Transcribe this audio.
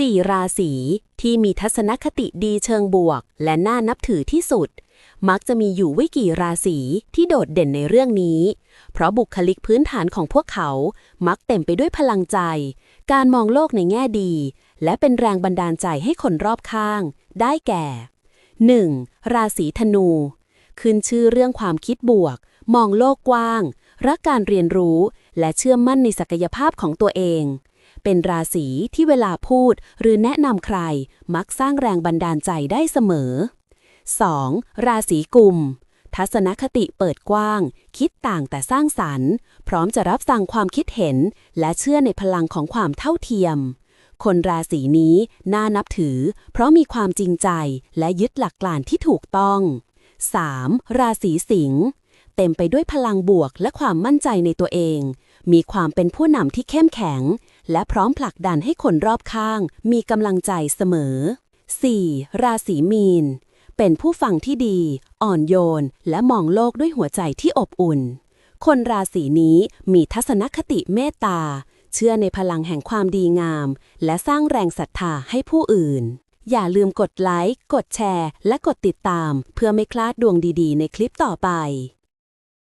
4 ราศีที่มีทัศนคติดีเชิงบวก และน่านับถือที่สุด มักจะมีอยู่ไม่กี่ราศีที่โดดเด่นในเรื่องนี้ เพราะบุคลิกพื้นฐานของพวกเขา มักเต็มไปด้วยพลังใจ การมองโลกในแง่ดี และเป็นแรงบันดาลใจให้คนรอบข้าง ได้แก่ 1. ราศีธนู ขึ้นชื่อเรื่องความคิดบวก มองโลกกว้าง รักการเรียนรู้ และเชื่อมั่นในศักยภาพของตัวเอง เป็นราศีที่เวลาพูดหรือแนะนำใครมักสร้างแรงบันดาลใจได้เสมอ 2. ราศีกุม ทัศนคติเปิดกว้าง คิดต่างแต่สร้างสรรค์ พร้อมจะรับฟังความคิดเห็น และเชื่อในพลังของความเท่าเทียม คนราศีนี้น่านับถือ เพราะมีความจริงใจและยึดหลักการที่ถูกต้อง 3. ราศีสิงห์เต็มไปด้วยพลังบวกและความมั่นใจในตัวเอง มีความเป็นผู้นำที่เข้มแข็ง และพร้อมผลักดันให้คนรอบข้าง มีกำลังใจเสมอ 4. ราศีมีน เป็นผู้ฟังที่ดี อ่อนโยน และมองโลกด้วยหัวใจที่อบอุ่น คนราศีนี้มีทัศนคติเมตตา เชื่อในพลังแห่งความดีงาม และสร้างแรงศรัทธาให้ผู้อื่น อย่าลืมกดไลค์ กดแชร์ และกดติดตาม เพื่อไม่พลาดดวงดีๆ ในคลิปต่อไป